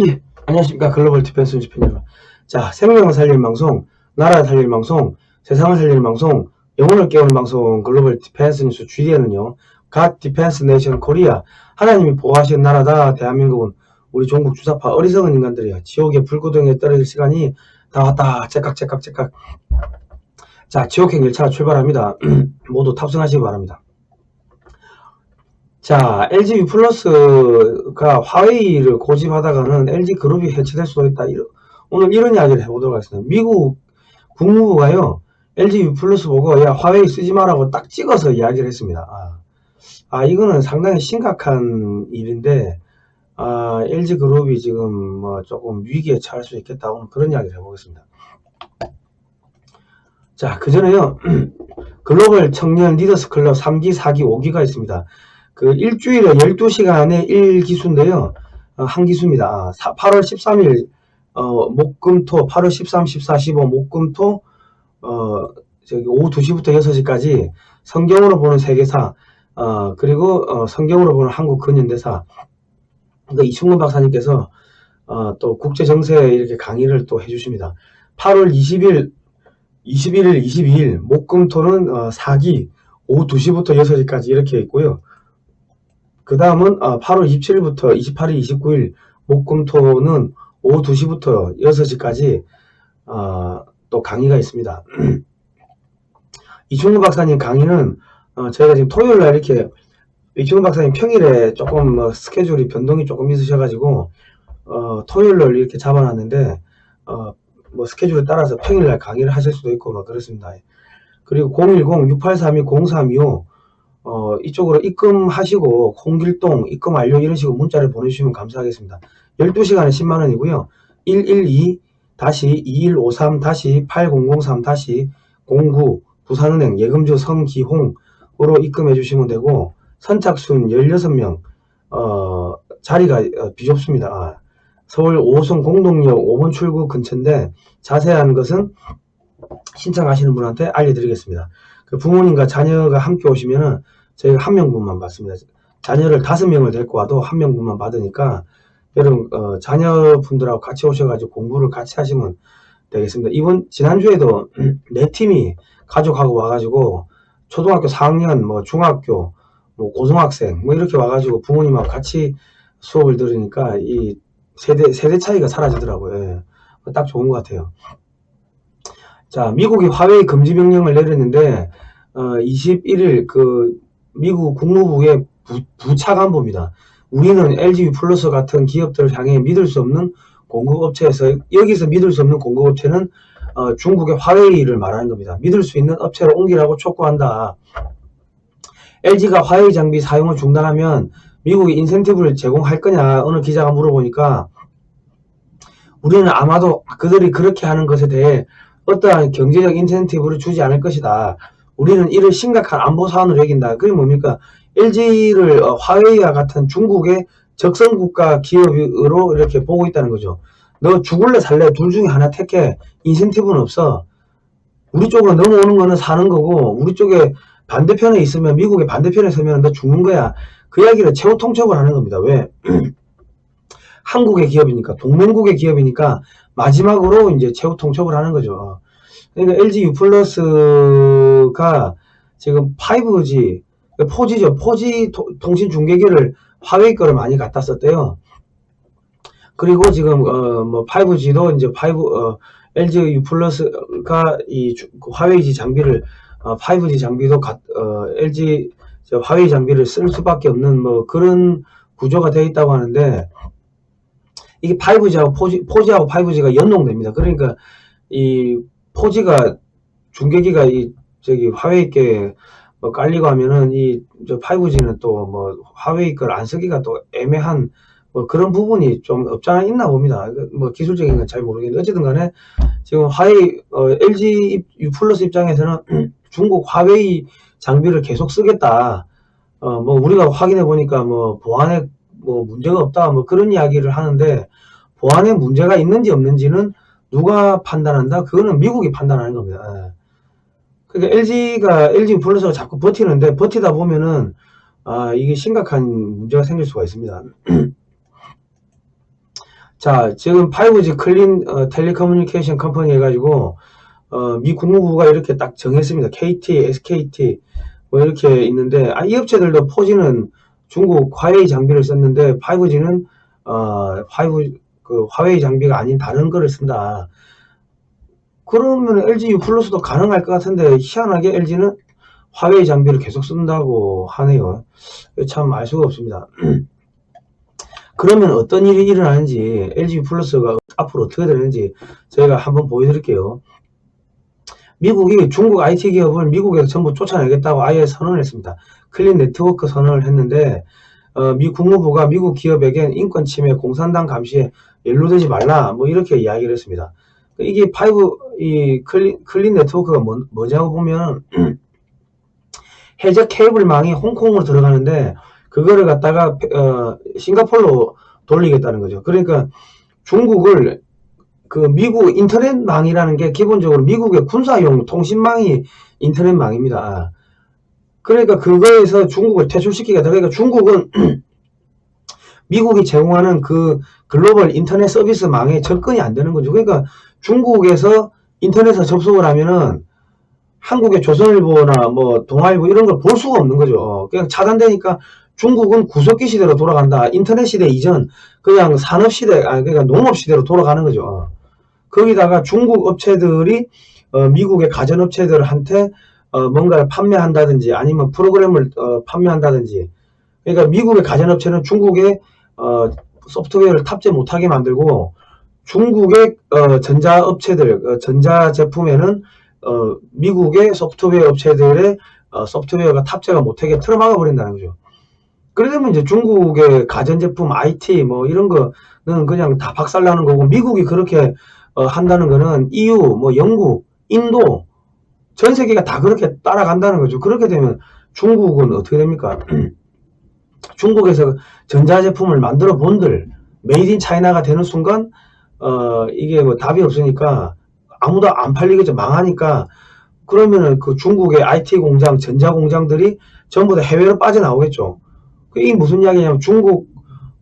예, 안녕하십니까. 글로벌 디펜스 여러분. 자, 생명을 살리는 방송, 나라 살리는 방송, 세상을 살리는 방송, 영혼을 깨우는 방송, 글로벌 디펜스 뉴스 GDN은요, 각 디펜스 네이션 코리아, 하나님이 보호하시는 나라다, 대한민국은 우리 종국 주사파 어리석은 인간들이야. 지옥의 불구덩이에 떨어질 시간이 다 왔다. 째깍, 째깍, 째깍. 자, 지옥행 열차 출발합니다. 모두 탑승하시기 바랍니다. 자, LG U 플러스가 화웨이를 고집하다가는 LG 그룹이 해체될 수도 있다. 오늘 이런 이야기를 해보도록 하겠습니다. 미국 국무부가요, LG U 플러스 보고, 야, 화웨이 쓰지 마라고 딱 찍어서 이야기를 했습니다. 아, 아, 이거는 상당히 심각한 일인데, 아, LG 그룹이 지금 뭐 조금 위기에 처할 수 있겠다. 오늘 그런 이야기를 해보겠습니다. 자, 그 전에요, 글로벌 청년 리더스 클럽 3기, 4기, 5기가 있습니다. 그 일주일에 12시간에 1기수인데요. 어, 한 기수입니다. 아, 사- 8월 13일 어, 목금토 8월 13, 14, 15 목금토 어, 저기 오후 2시부터 6시까지 성경으로 보는 세계사 어, 그리고 어, 성경으로 보는 한국 근현대사 그 이충근 박사님께서 어, 또 국제 정세 이렇게 강의를 또 해주십니다. 8월 20일, 21일, 22일 목금토는 어, 4기 오후 2시부터 6시까지 이렇게 있고요. 그 다음은 8월 27일부터 28일, 29일 목금토는 오후 2시부터 6시까지 어, 또 강의가 있습니다. 이충근 박사님 강의는 어, 저희가 지금 토요일 날 이렇게 이충근 박사님 평일에 조금 뭐 스케줄이 변동이 조금 있으셔가지고 어, 토요일 날 이렇게 잡아놨는데 어, 뭐 스케줄에 따라서 평일 날 강의를 하실 수도 있고 막 그렇습니다. 그리고 010-6832-0325 어, 이쪽으로 입금하시고 홍길동 입금 완료 이런 식으로 문자를 보내주시면 감사하겠습니다. 12시간에 10만원이고요. 112-2153-8003-09 부산은행 예금주 성기홍으로 입금해 주시면 되고 선착순 16명 어, 자리가 어, 비좁습니다. 아, 서울 5호선 공동역 5번 출구 근처인데 자세한 것은 신청하시는 분한테 알려드리겠습니다. 그 부모님과 자녀가 함께 오시면은 저희가 한 명분만 받습니다. 자녀를 다섯 명을 데리고 와도 한 명분만 받으니까 여러분 어, 자녀분들하고 같이 오셔가지고 공부를 같이 하시면 되겠습니다. 이번 지난주에도 네 팀이 가족하고 와가지고 초등학교 4학년, 뭐 중학교, 뭐 고등학생 뭐 이렇게 와가지고 부모님하고 같이 수업을 들으니까 이 세대 세대 차이가 사라지더라고요. 예. 딱 좋은 것 같아요. 자, 미국이 화웨이 금지 명령을 내렸는데 어, 21일 그 미국 국무부의 부, 부차관보입니다. 우리는 LG 플러스 같은 기업들을 향해 믿을 수 없는 공급업체에서 여기서 믿을 수 없는 공급업체는 어, 중국의 화웨이를 말하는 겁니다. 믿을 수 있는 업체로 옮기라고 촉구한다. LG가 화웨이 장비 사용을 중단하면 미국이 인센티브를 제공할 거냐 어느 기자가 물어보니까 우리는 아마도 그들이 그렇게 하는 것에 대해 어떠한 경제적 인센티브를 주지 않을 것이다. 우리는 이를 심각한 안보 사안으로 여긴다. 그게 뭡니까? LG를 어, 화웨이와 같은 중국의 적성 국가 기업으로 이렇게 보고 있다는 거죠. 너 죽을래 살래 둘 중에 하나 택해. 인센티브는 없어. 우리 쪽으로 넘어오는 거는 사는 거고 우리 쪽에 반대편에 있으면 미국의 반대편에 서면 너 죽는 거야. 그 이야기를 최후 통첩을 하는 겁니다. 왜? 한국의 기업이니까 동맹국의 기업이니까 마지막으로 이제 최후 통첩을 하는 거죠. 그러니까 LG U 플러스가 지금 5G, 4G죠. 4G 토- 통신 중계기를 화웨이 거를 많이 갖다 썼대요. 그리고 지금 어 뭐 5G도 이제 5 어, LG U 플러스가 이 주- 그 화웨이 장비를 어, 5G 장비도 가, 어, LG 저 화웨이 장비를 쓸 수밖에 없는 뭐 그런 구조가 되어 있다고 하는데 이게 5G하고 4G, 4G하고 5G가 연동됩니다. 그러니까 이 4G가 중계기가 이 저기 화웨이께 뭐 깔리고 하면은 이 저 5G는 또 뭐 화웨이 걸 안 쓰기가 또 애매한 뭐 그런 부분이 좀 없지 않아 있나 봅니다. 그뭐 기술적인 건 잘 모르겠는데 어쨌든 간에 지금 화웨이 어, LG U 플러스 입장에서는 중국 화웨이 장비를 계속 쓰겠다. 어 뭐 우리가 확인해 보니까 뭐 보안에 뭐 문제가 없다 뭐 그런 이야기를 하는데 보안에 문제가 있는지 없는지는 누가 판단한다? 그거는 미국이 판단하는 겁니다. 예. 그러니까 LG가 LG 플러스가 자꾸 버티는데 버티다 보면은 아 이게 심각한 문제가 생길 수가 있습니다. 자, 지금 5G 클린 어, 텔레커뮤니케이션 컴퍼니 해가지고 어, 미 국무부가 이렇게 딱 정했습니다. KT, SKT 뭐 이렇게 있는데 아, 이 업체들도 4G는 중국 화웨이 장비를 썼는데 5G는 어, 5, 그 화웨이 장비가 아닌 다른 거를 쓴다. 그러면 LG 플러스도 가능할 것 같은데 희한하게 LG는 화웨이 장비를 계속 쓴다고 하네요. 참 알 수가 없습니다. 그러면 어떤 일이 일어나는지 LG 플러스가 앞으로 어떻게 되는지 저희가 한번 보여드릴게요. 미국이 중국 IT 기업을 미국에서 전부 쫓아내겠다고 아예 선언을 했습니다. 클린 네트워크 선언을 했는데 어, 미 국무부가 미국 기업에겐 인권 침해, 공산당 감시에 연루 되지 말라 뭐 이렇게 이야기를 했습니다. 이게 파이브 이 클린, 클린 네트워크가 뭐, 뭐냐고 보면 해적 케이블망이 홍콩으로 들어가는데 그거를 갖다가 어, 싱가폴로 돌리겠다는 거죠. 그러니까 중국을 그 미국 인터넷망이라는 게 기본적으로 미국의 군사용 통신망이 인터넷망입니다. 그러니까 그거에서 중국을 퇴출시키겠다. 그러니까 중국은 미국이 제공하는 그 글로벌 인터넷 서비스망에 접근이 안 되는 거죠. 그러니까 중국에서 인터넷에 접속을 하면은 한국의 조선일보나 뭐 동아일보 이런 걸 볼 수가 없는 거죠. 그냥 차단되니까 중국은 구석기 시대로 돌아간다. 인터넷 시대 이전 그냥 산업 시대, 아 그러니까 농업 시대로 돌아가는 거죠. 거기다가 중국 업체들이 어, 미국의 가전 업체들한테 어, 뭔가를 판매한다든지 아니면 프로그램을 어, 판매한다든지 그러니까 미국의 가전 업체는 중국의 어, 소프트웨어를 탑재 못하게 만들고 중국의 어, 전자 업체들 어, 전자 제품에는 어, 미국의 소프트웨어 업체들의 어, 소프트웨어가 탑재가 못하게 틀어막아 버린다는 거죠. 그러면 이제 중국의 가전제품, IT 뭐 이런 거는 그냥 다 박살나는 거고 미국이 그렇게 어, 한다는 거는 EU, 뭐 영국, 인도 전 세계가 다 그렇게 따라간다는 거죠. 그렇게 되면 중국은 어떻게 됩니까? 중국에서 전자제품을 만들어 본들 메이드 인 차이나가 되는 순간 어 이게 뭐 답이 없으니까 아무도 안 팔리겠죠. 망하니까 그러면은 그 중국의 IT 공장, 전자 공장들이 전부 다 해외로 빠져나오겠죠. 이게 무슨 이야기냐면 중국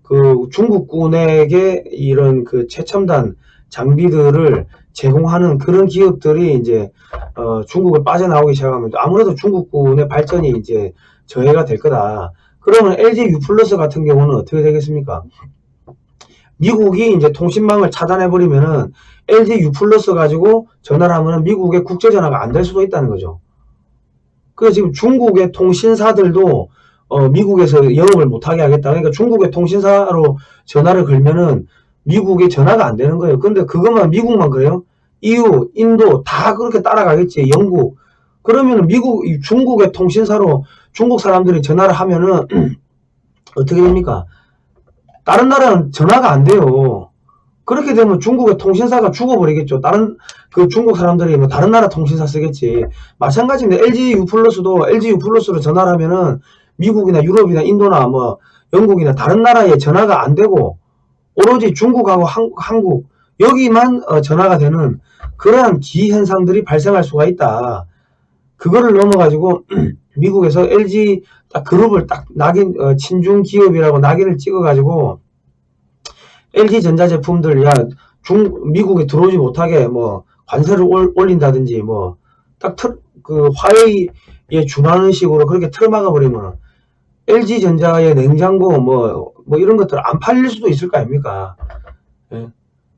그 중국군에게 이런 그 최첨단 장비들을 제공하는 그런 기업들이 이제 어, 중국을 빠져나오기 시작하면 아무래도 중국군의 발전이 이제 저해가 될 거다. 그러면 LG U 플러스 같은 경우는 어떻게 되겠습니까? 미국이 이제 통신망을 차단해 버리면은 LG U 플러스 가지고 전화를 하면은 미국의 국제 전화가 안 될 수도 있다는 거죠. 그래서 지금 중국의 통신사들도 어, 미국에서 영업을 못하게 하겠다. 그러니까 중국의 통신사로 전화를 걸면은 미국에 전화가 안 되는 거예요. 근데 그것만 미국만 그래요? EU, 인도 다 그렇게 따라가겠지. 영국. 그러면은 미국, 중국의 통신사로 중국 사람들이 전화를 하면은 어떻게 됩니까? 다른 나라는 전화가 안 돼요. 그렇게 되면 중국의 통신사가 죽어버리겠죠. 다른 그 중국 사람들이 뭐 다른 나라 통신사 쓰겠지. 마찬가지인데 LG U 플러스도 LG U 플러스로 전화를 하면은 미국이나 유럽이나 인도나 뭐 영국이나 다른 나라에 전화가 안 되고 오로지 중국하고 한, 한국 여기만 어, 전화가 되는 그러한 기현상들이 발생할 수가 있다. 그거를 넘어가지고 미국에서 LG 딱 그룹을 딱 낙인 어, 친중 기업이라고 낙인을 찍어가지고 LG 전자 제품들 야 중 미국에 들어오지 못하게 뭐 관세를 올, 올린다든지 뭐 딱 그 화웨이에 준하는 식으로 그렇게 틀어막아 버리면 LG 전자의 냉장고 뭐, 뭐 이런 것들 안 팔릴 수도 있을 거 아닙니까? 예.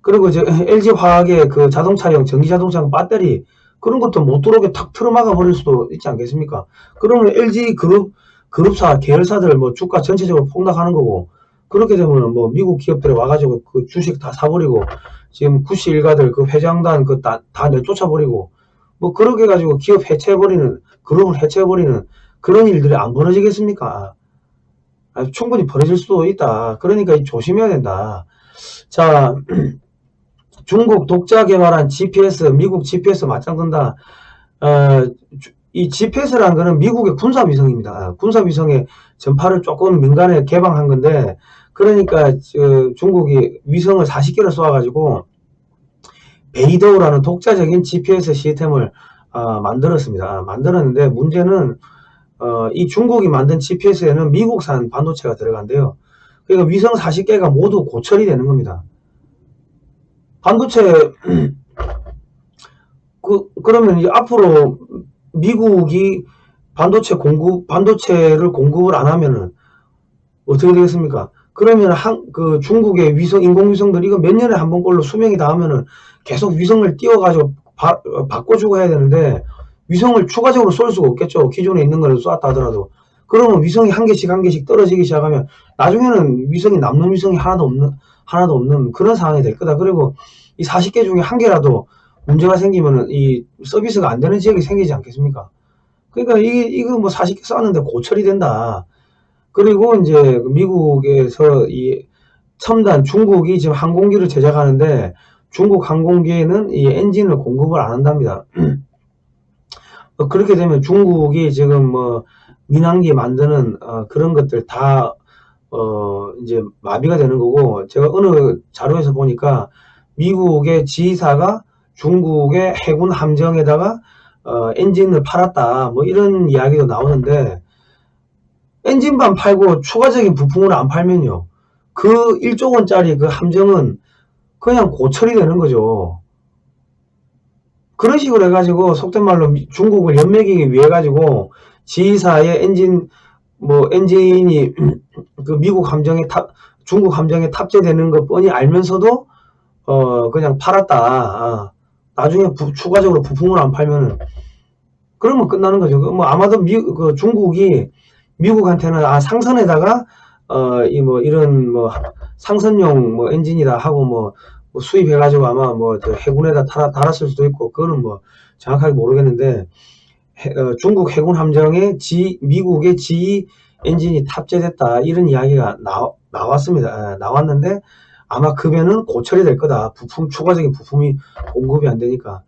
그리고 이제 LG 화학의 그 자동차용 전기 자동차 배터리 그런 것도 못 들어오게 탁 틀어막아 버릴 수도 있지 않겠습니까? 그러면 LG 그룹 그룹사 계열사들 뭐 주가 전체적으로 폭락하는 거고 그렇게 되면 뭐 미국 기업들이 와가지고 그 주식 다 사버리고 지금 구시 일가들 그 회장단 그 다 다 내쫓아버리고 뭐 그렇게 가지고 기업 해체해버리는 그룹을 해체해버리는 그런 일들이 안 벌어지겠습니까? 아, 충분히 벌어질 수도 있다. 그러니까 조심해야 된다. 자, 중국 독자 개발한 GPS, 미국 GPS 맞짱든다. 어, 이 GPS라는 거는 미국의 군사위성입니다. 군사위성의 전파를 조금 민간에 개방한 건데, 그러니까 중국이 위성을 40개를 쏘아가지고 베이더라는 독자적인 GPS 시스템을 어, 만들었습니다. 만들었는데 문제는 어, 이 중국이 만든 GPS에는 미국산 반도체가 들어간대요. 그러니까 위성 40개가 모두 고철이 되는 겁니다. 반도체 그 그러면 이제 앞으로 미국이 반도체 공급 반도체를 공급을 안 하면은 어떻게 되겠습니까? 그러면 한 그 중국의 위성 인공위성들 이거 몇 년에 한 번꼴로 수명이 닿으면은 계속 위성을 띄워가지고 바, 어, 바꿔주고 해야 되는데 위성을 추가적으로 쏠 수가 없겠죠. 기존에 있는 거를 쐈다 하더라도. 그러면 위성이 한 개씩 한 개씩 떨어지기 시작하면 나중에는 위성이 남는 위성이 하나도 없는 하나도 없는 그런 상황이 될 거다. 그리고 이 40개 중에 한 개라도 문제가 생기면은 이 서비스가 안 되는 지역이 생기지 않겠습니까? 그러니까 이게 이거 뭐 40개 쐈는데 고철이 된다. 그리고 이제 미국에서 이 첨단 중국이 지금 항공기를 제작하는데 중국 항공기에는 이 엔진을 공급을 안 한답니다. 어, 그렇게 되면 중국이 지금 뭐 민항기 만드는 어, 그런 것들 다 어, 이제 마비가 되는 거고 제가 어느 자료에서 보니까 미국의 지휘사가 중국의 해군 함정에다가 어, 엔진을 팔았다. 뭐 이런 이야기도 나오는데 엔진만 팔고 추가적인 부품을 안 팔면요. 그 1조 원짜리 그 함정은 그냥 고철이 되는 거죠. 그런 식으로 해가지고 속된 말로 중국을 연맥이기 위해 가지고 지휘사의 엔진 뭐 엔진이 그 미국 함정에 탑 중국 함정에 탑재되는 것 뻔히 알면서도 어 그냥 팔았다. 아, 나중에 부, 추가적으로 부품을 안 팔면은 그러면 끝나는 거죠. 그뭐 아마도 미, 그 중국이 미국한테는 아 상선에다가 어 이 뭐 이런 뭐 상선용 뭐 엔진이다 하고 뭐, 뭐 수입해가지고 아마 뭐 해군에다 달았을 수도 있고 그거는 뭐 정확하게 모르겠는데 해, 어, 중국 해군 함정에 지 미국의 G 엔진이 탑재됐다 이런 이야기가 나, 나왔습니다. 아, 나왔는데 아마 급여는 고철이 될 거다. 부품 추가적인 부품이 공급이 안 되니까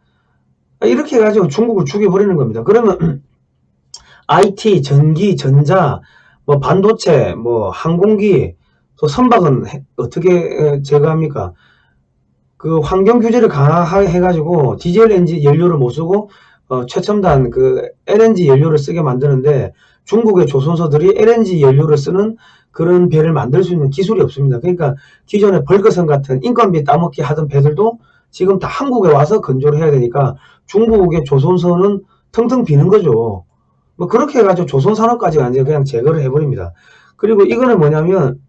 아, 이렇게 해가지고 중국을 죽여버리는 겁니다. 그러면 IT, 전기, 전자, 뭐 반도체, 뭐 항공기, 또 선박은 어떻게 제거합니까? 그 환경 규제를 강화해 가지고 디젤 엔진 연료를 못 쓰고 어, 최첨단 그 LNG 연료를 쓰게 만드는데 중국의 조선소들이 LNG 연료를 쓰는 그런 배를 만들 수 있는 기술이 없습니다. 그러니까 기존에 벌거선 같은 인건비 따먹기 하던 배들도 지금 다 한국에 와서 건조를 해야 되니까 중국의 조선소는 텅텅 비는 거죠. 뭐 그렇게 해가지고 조선산업까지 완전 그냥 제거를 해버립니다. 그리고 이거는 뭐냐면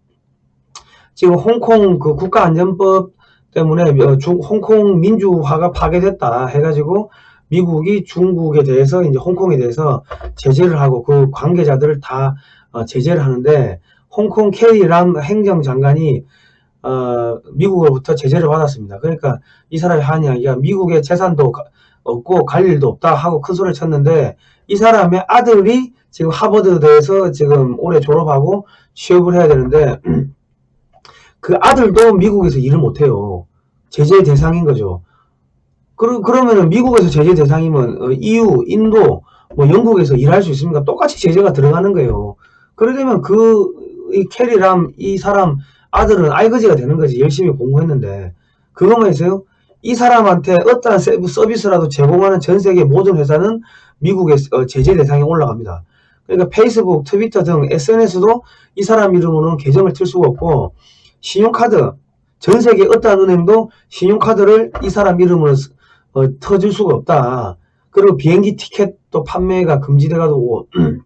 지금 홍콩 그 국가안전법 때문에 어, 중, 홍콩 민주화가 파괴됐다 해가지고 미국이 중국에 대해서 이제 홍콩에 대해서 제재를 하고 그 관계자들을 다 어, 제재를 하는데 홍콩 케리람 행정장관이 어, 미국으로부터 제재를 받았습니다. 그러니까 이 사람이 한 이야기가 미국의 재산도 없고 갈 일도 없다 하고 큰 소리를 쳤는데 이 사람의 아들이 지금 하버드대에서 지금 올해 졸업하고 취업을 해야 되는데 그 아들도 미국에서 일을 못해요. 제재 대상인 거죠. 그러, 그러면은 미국에서 제재 대상이면 어, EU, 인도, 뭐 영국에서 일할 수 있습니까? 똑같이 제재가 들어가는 거예요. 그러게 되면 그, 이 캐리람, 이 사람 아들은 알거지가 되는 거지. 열심히 공부했는데. 그것만 있어요? 이 사람한테 어떠한 서비스라도 제공하는 전 세계 모든 회사는 미국의 어, 제재 대상에 올라갑니다. 그러니까 페이스북, 트위터 등 SNS도 이 사람 이름으로는 계정을 틀 수가 없고 신용카드, 전 세계 어떠한 은행도 신용카드를 이 사람 이름으로 어, 터질 수가 없다. 그리고 비행기 티켓도 판매가 금지돼가지고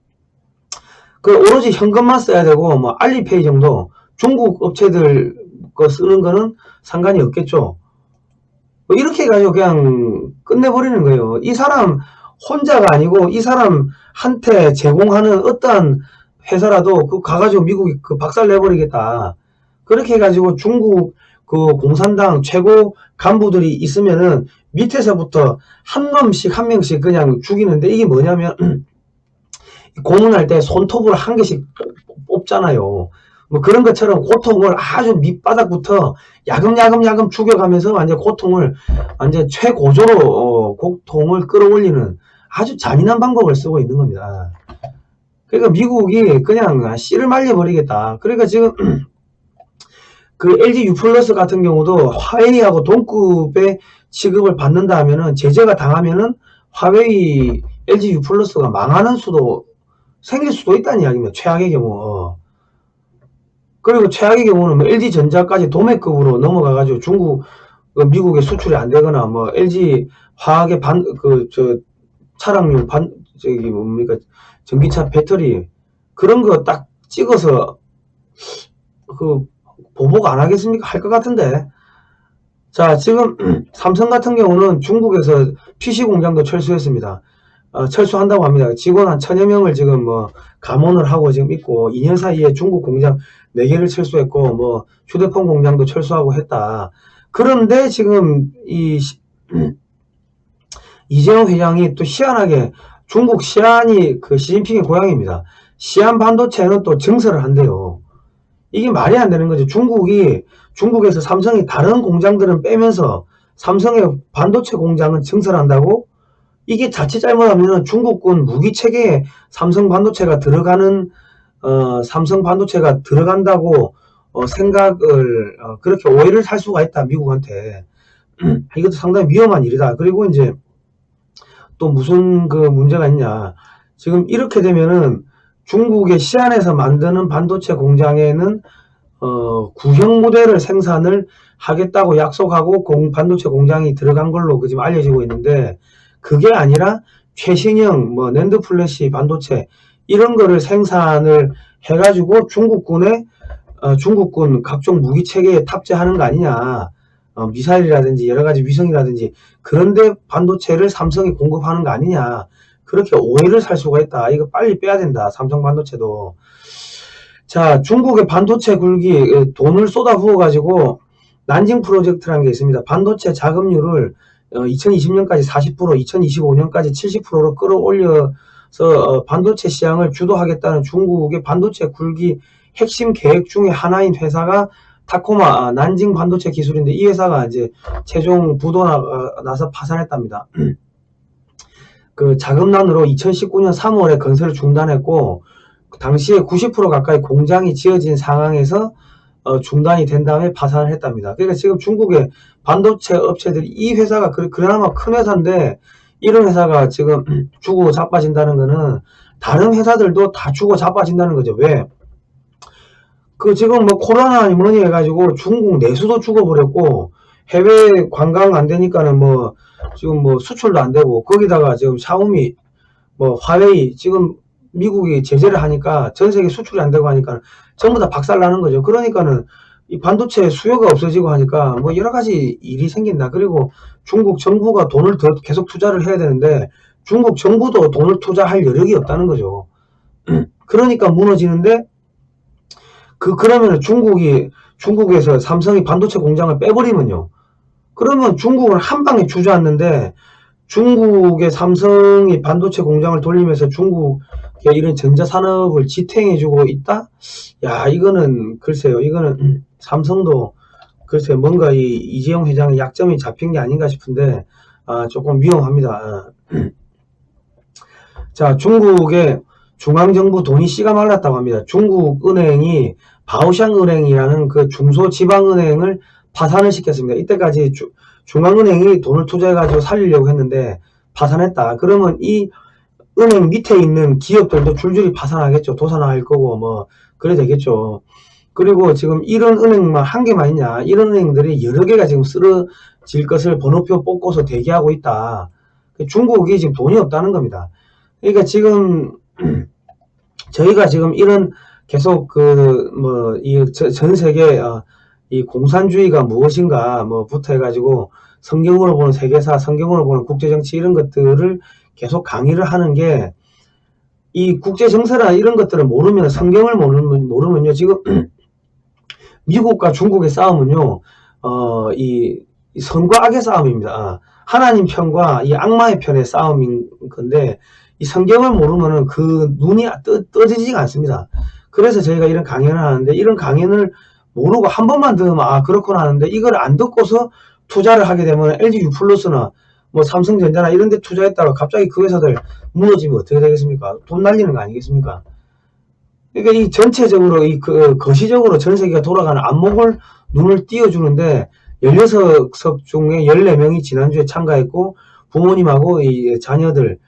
그 오로지 현금만 써야 되고 뭐 알리페이 정도 중국 업체들 거 쓰는 거는 상관이 없겠죠. 뭐 이렇게 해가지고 그냥 끝내버리는 거예요. 이 사람 혼자가 아니고 이 사람한테 제공하는 어떠한 회사라도 그 가가지고 미국이 그 박살 내버리겠다. 그렇게 해가지고 중국 그 공산당 최고 간부들이 있으면은 밑에서부터 한 놈씩 한 명씩 그냥 죽이는데 이게 뭐냐면 고문할 때 손톱을 한 개씩 뽑잖아요. 뭐 그런 것처럼 고통을 아주 밑바닥부터 야금야금야금 죽여가면서 완전 고통을 완전 최고조로 어, 고통을 끌어올리는 아주 잔인한 방법을 쓰고 있는 겁니다. 그러니까 미국이 그냥 씨를 말려버리겠다. 그러니까 지금 그 LG U 플러스 같은 경우도 화웨이하고 동급의 취급을 받는다 하면은 제재가 당하면은 화웨이 LG U 플러스가 망하는 수도 생길 수도 있다는 이야기입니다. 최악의 경우. 그리고 최악의 경우는 뭐 LG 전자까지 도매급으로 넘어가 가지고 중국 그 미국에 수출이 안 되거나 뭐 LG 화학의 반 그 저 차량용 반 저기 뭡니까 전기차 배터리 그런 거 딱 찍어서 그 보복 안 하겠습니까? 할 것 같은데. 자, 지금 삼성 같은 경우는 중국에서 PC 공장도 철수했습니다. 어, 철수한다고 합니다. 직원 한 천여 명을 지금 뭐 감원을 하고 지금 있고 2년 사이에 중국 공장 4개를 철수했고 뭐 휴대폰 공장도 철수하고 했다. 그런데 지금 이 시- 이재용 회장이 또 희한하게 중국 시안이 그 시진핑의 고향입니다. 시안 반도체는 또 증설을 한대요. 이게 말이 안 되는 거죠. 중국이 중국에서 삼성이 다른 공장들은 빼면서 삼성의 반도체 공장은 증설한다고 이게 자칫 잘못하면 중국군 무기 체계에 삼성 반도체가 들어가는 어, 삼성 반도체가 들어간다고 어, 생각을 어, 그렇게 오해를 살 수가 있다 미국한테 이것도 상당히 위험한 일이다. 그리고 이제 또 무슨 그 문제가 있냐 지금 이렇게 되면은 중국의 시안에서 만드는 반도체 공장에는 어, 구형 모델을 생산을 하겠다고 약속하고 공, 반도체 공장이 들어간 걸로 그 지금 알려지고 있는데 그게 아니라 최신형 뭐 낸드 플래시 반도체 이런 거를 생산을 해가지고 중국군에 어, 중국군 각종 무기 체계에 탑재하는 거 아니냐. 어, 미사일이라든지 여러 가지 위성이라든지 그런데 반도체를 삼성이 공급하는 거 아니냐 그렇게 오해를 살 수가 있다. 이거 빨리 빼야 된다. 삼성 반도체도. 자 중국의 반도체 굴기 에, 돈을 쏟아 부어 가지고 난징 프로젝트라는 게 있습니다. 반도체 자금률을 어, 2020년까지 40% 2025년까지 70%로 끌어올려서 어, 반도체 시장을 주도하겠다는 중국의 반도체 굴기 핵심 계획 중에 하나인 회사가 타코마 아, 난징 반도체 기술인데 이 회사가 이제 최종 부도 나, 어, 나서 파산했답니다. 그 자금난으로 2019년 3월에 건설을 중단했고 그 당시에 90% 가까이 공장이 지어진 상황에서 어, 중단이 된 다음에 파산을 했답니다. 그러니까 지금 중국의 반도체 업체들이 이 회사가 그, 그나마 큰 회사인데 이런 회사가 지금 주고 자빠진다는 거는 다른 회사들도 다 주고 자빠진다는 거죠. 왜? 그 지금 뭐 코로나니 뭐니 해가지고 중국 내수도 죽어버렸고 해외 관광 안 되니까는 뭐 지금 뭐 수출도 안 되고 거기다가 지금 샤오미 뭐 화웨이 지금 미국이 제재를 하니까 전 세계 수출이 안 되고 하니까 전부 다 박살 나는 거죠. 그러니까는 이 반도체 수요가 없어지고 하니까 뭐 여러 가지 일이 생긴다. 그리고 중국 정부가 돈을 더 계속 투자를 해야 되는데 중국 정부도 돈을 투자할 여력이 없다는 거죠. 그러니까 무너지는데 그 그러면 중국이 중국에서 삼성이 반도체 공장을 빼버리면요. 그러면 중국은 한 방에 주저앉는데 중국의 삼성이 반도체 공장을 돌리면서 중국의 이런 전자산업을 지탱해주고 있다? 야, 이거는 글쎄요. 이거는 음, 삼성도 글쎄 뭔가 이 이재용 회장의 약점이 잡힌 게 아닌가 싶은데 아, 조금 위험합니다. 자, 중국의 중앙정부 돈이 씨가 말랐다고 합니다. 중국 은행이 바오샹 은행이라는 그 중소지방은행을 파산을 시켰습니다. 이때까지 주, 중앙은행이 돈을 투자해가지고 살리려고 했는데 파산했다. 그러면 이 은행 밑에 있는 기업들도 줄줄이 파산하겠죠. 도산할 거고 뭐 그래 되겠죠. 그리고 지금 이런 은행만 한 개만 있냐? 이런 은행들이 여러 개가 지금 쓰러질 것을 번호표 뽑고서 대기하고 있다. 중국이 지금 돈이 없다는 겁니다. 그러니까 지금 저희가 지금 이런 계속 그 뭐 이 전 세계 어, 이 공산주의가 무엇인가 뭐부터 해가지고 성경으로 보는 세계사, 성경으로 보는 국제정치 이런 것들을 계속 강의를 하는 게 이 국제정세나 이런 것들을 모르면 성경을 모르면 모르면요 지금 미국과 중국의 싸움은요 어 이 선과 악의 싸움입니다. 하나님 편과 이 악마의 편의 싸움인 건데 이 성경을 모르면은 그 눈이 떠, 떠지지가 않습니다. 그래서 저희가 이런 강연을 하는데 이런 강연을 모르고 한 번만 들으면 아 그렇구나 하는데 이걸 안 듣고서 투자를 하게 되면 LG U 플러스나 뭐 삼성전자나 이런 데 투자했다가 갑자기 그 회사들 무너지면 어떻게 되겠습니까? 돈 날리는 거 아니겠습니까? 그러니까 이 전체적으로 이 그 거시적으로 전 세계가 돌아가는 안목을 눈을 띄워주는데 16석 중에 14명이 지난주에 참가했고 부모님하고 이 자녀들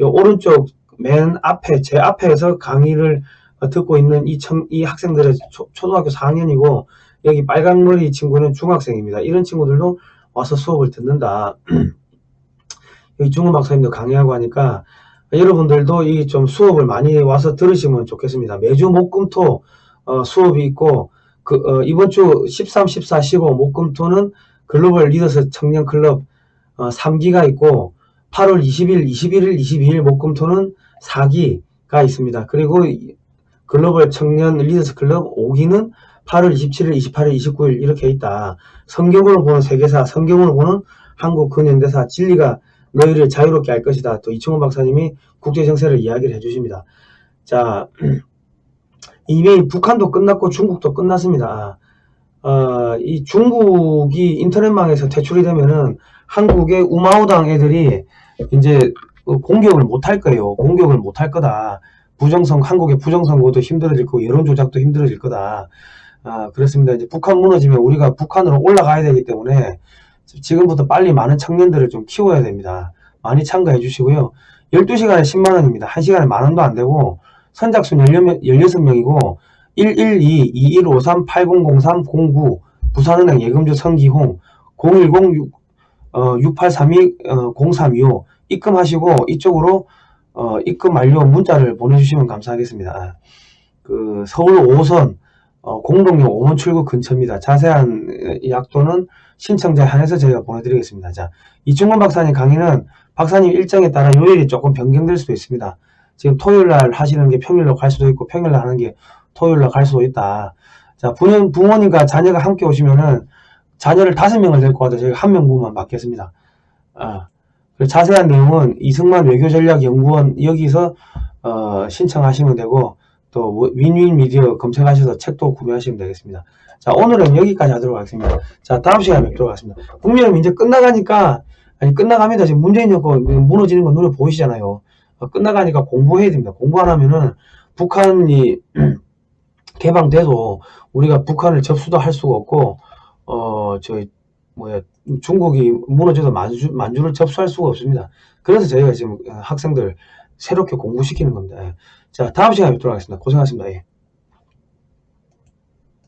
이 오른쪽 맨 앞에 제 앞에서 강의를 듣고 있는 이, 청, 이 학생들은 초, 초등학교 4학년이고 여기 빨간 머리 친구는 중학생입니다. 이런 친구들도 와서 수업을 듣는다. 여기 중원 박사님도 강의하고 하니까 여러분들도 이 좀 수업을 많이 와서 들으시면 좋겠습니다. 매주 목금토 어, 수업이 있고 그 어, 이번 주 13, 14, 15 목금토는 글로벌 리더스 청년 클럽 어, 3기가 있고 8월 20일, 21일, 22일 목금토는 4기가 있습니다. 그리고 이 글로벌 청년 리더스 클럽 5기는 8월 27일, 28일, 29일 이렇게 있다. 성경으로 보는 세계사, 성경으로 보는 한국 근현대사 진리가 너희를 자유롭게 할 것이다. 또 이충원 박사님이 국제정세를 이야기를 해주십니다. 자, 이미 북한도 끝났고 중국도 끝났습니다. 어, 이 중국이 인터넷망에서 퇴출이 되면은 한국의 우마우당 애들이 이제 공격을 못 할 거예요. 공격을 못 할 거다. 부정선, 한국의 부정선거도 힘들어질 거고, 여론 조작도 힘들어질 거다. 아, 그렇습니다. 이제 북한 무너지면 우리가 북한으로 올라가야 되기 때문에 지금부터 빨리 많은 청년들을 좀 키워야 됩니다. 많이 참가해 주시고요. 12시간에 10만원입니다. 1시간에 만원도 안 되고, 선착순 16명이고, 112-2153-8003-09, 부산은행 예금주 성기홍, 010 어, 6832-0325 입금하시고 이쪽으로 어, 입금 완료 문자를 보내주시면 감사하겠습니다. 그 서울 5선 어, 공동역 5번 출구 근처입니다. 자세한 약도는 신청자에 한해서 저희가 보내드리겠습니다. 자, 이충건 박사님 강의는 박사님 일정에 따라 요일이 조금 변경될 수도 있습니다. 지금 토요일 날 하시는 게 평일로 갈 수도 있고 평일 날 하는 게 토요일 날 갈 수도 있다. 자, 부모, 부모님과 자녀가 함께 오시면은 자녀를 다섯 명을 데리고 와도 저희가 한 명분만 받겠습니다. 아, 자세한 내용은 이승만 외교전략연구원 여기서 어, 신청하시면 되고 또 윈윈 미디어 검색하셔서 책도 구매하시면 되겠습니다. 자 오늘은 여기까지 하도록 하겠습니다. 자 다음 시간에 뵙도록 하겠습니다. 국민여러분 이제 끝나가니까 아니 끝나갑니다. 지금 문재인 정권 무너지는 거 눈에 보이시잖아요. 어, 끝나가니까 공부해야 됩니다. 공부 안 하면은 북한이 개방돼도 우리가 북한을 접수도 할 수가 없고 어, 저희, 뭐야, 중국이 무너져도 만주, 만주를 접수할 수가 없습니다. 그래서 저희가 지금 학생들 새롭게 공부시키는 겁니다. 예. 자, 다음 시간에 뵙도록 하겠습니다. 고생하셨습니다. 예.